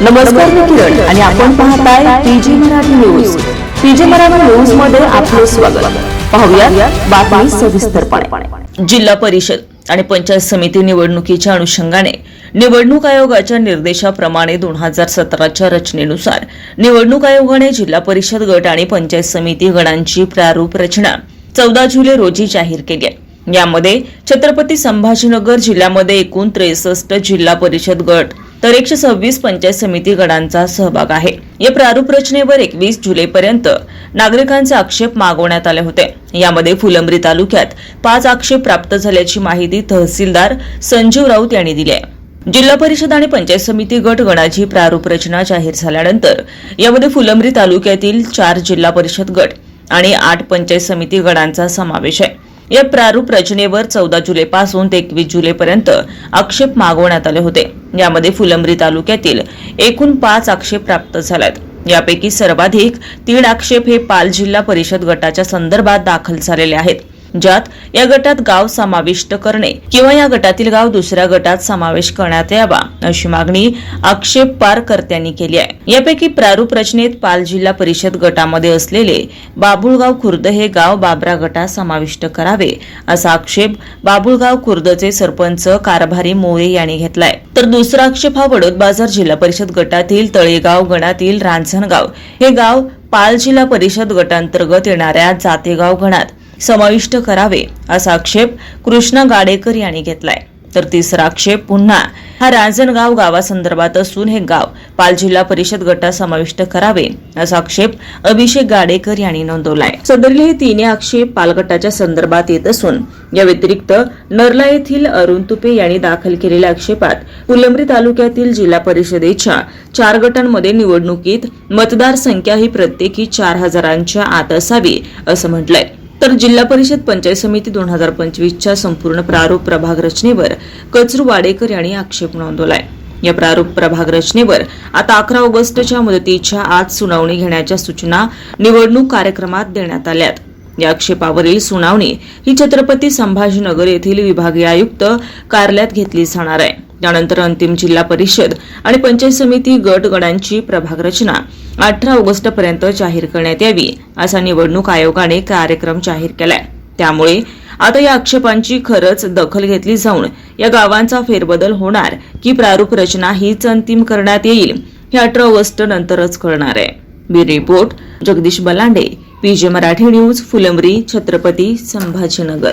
नमस्कार मी किरण आणि आपण पाहताय PG Marathi news. PG Marathi न्यूजमध्ये आपलं स्वागत. पाहूया बातमी सविस्तरपणे. जिल्हा परिषद आणि पंचायत समिती निवडणुकीच्या अनुषंगाने निवडणूक आयोगाच्या निर्देशाप्रमाणे दोन हजार सतराच्या रचनेनुसार निवडणूक आयोगाने जिल्हा परिषद गट आणि पंचायत समिती गणांची प्रारूप रचना चौदा जुलै रोजी जाहीर केली. आहे यामध्ये छत्रपती संभाजीनगर जिल्ह्यामध्ये एकूण त्रेसष्ट जिल्हा परिषद गट तर एकशे सव्वीस पंचायत समिती गणांचा सहभाग आहे. या प्रारूप रचनेवर एकवीस जुलैपर्यंत नागरिकांचे आक्षेप मागवण्यात आले होते. यामध्ये फुलंब्री तालुक्यात पाच आक्षेप प्राप्त झाल्याची माहिती तहसीलदार संजीव राऊत यांनी दिली आहे. जिल्हा परिषद आणि पंचायत समिती गट गणाची प्रारूप रचना जाहीर झाल्यानंतर यामध्ये फुलंब्री तालुक्यातील चार जिल्हा परिषद गट आणि आठ पंचायत समिती गणांचा समावेश आहे. या प्रारूप रचनेवर चौदा जुलैपासून ते एकवीस जुलैपर्यंत आक्षेप मागवण्यात आले होते. यामध्ये फुलंब्री तालुक्यातील एकूण पाच आक्षेप प्राप्त झाल्यात यापैकी सर्वाधिक तीन आक्षेप हे पाल जिल्हा परिषद गटाच्या संदर्भात दाखल झालेले आहेत. ज्यात या गटात गाव समाविष्ट करणे किंवा या गटातील गाव दुसऱ्या गटात समावेश करण्यात यावा अशी मागणी आक्षेप पारकर्त्यांनी केली आहे. यापैकी प्रारूप रचनेत पाल जिल्हा परिषद गटामध्ये असलेले बाबुळगाव खुर्द हे गाव बाबरा गटात समाविष्ट करावे असा आक्षेप बाबुळगाव खुर्दचे सरपंच कारभारी मोरे यांनी घेतलाय. तर दुसरा आक्षेप हा वडोद बाजार जिल्हा परिषद गटातील तळेगाव गणातील रांझणगाव हे गाव पाल जिल्हा परिषद गटांतर्गत येणाऱ्या जातेगाव गणात समाविष्ट करावे असा आक्षेप कृष्णा गाडेकर यांनी घेतलाय. तर तिसरा आक्षेप पुन्हा हा रांजणगाव गावासंदर्भात असून हे गाव पाल जिल्हा परिषद गटात समाविष्ट करावे असा आक्षेप अभिषेक गाडेकर यांनी नोंदवलाय. सदरील हे तिन्ही आक्षेप पालगटाच्या संदर्भात येत असून या व्यतिरिक्त नरला येथील अरुण तुपे यांनी दाखल केलेल्या आक्षेपात फुलंब्री तालुक्यातील जिल्हा परिषदेच्या चार गटांमध्ये निवडणुकीत मतदार संख्या ही प्रत्येकी चार हजारांच्या आत असावी असं म्हटलंय. तर जिल्हा परिषद पंचायत समिती दोन हजार पंचवीसच्या संपूर्ण प्रारूप प्रभाग रचनेवर कचरू वाडेकर यांनी आक्षेप नोंदवलाय. या प्रारूप प्रभाग रचनेवर आता अकरा ऑगस्टच्या मुदतीच्या आत सुनावणी घेण्याच्या सूचना निवडणूक कार्यक्रमात देण्यात आल्यात. या आक्षेपावरील सुनावणी ही छत्रपती संभाजीनगर येथील विभागीय आयुक्त कार्यालयात घेतली जाणार आहे. त्यानंतर अंतिम जिल्हा परिषद आणि पंचायत समिती गट गणांची प्रभाग रचना अठरा ऑगस्टपर्यंत जाहीर करण्यात यावी असा निवडणूक आयोगाने कार्यक्रम जाहीर केलाय. त्यामुळे आता या आक्षेपांची खरंच दखल घेतली जाऊन या गावांचा फेरबदल होणार की प्रारूप रचना हीच अंतिम करण्यात येईल हे अठरा ऑगस्ट नंतरच कळणार आहे. बी report Jagdish Balande PJ Marathi news Phulambri Chhatrapati Sambhajinagar.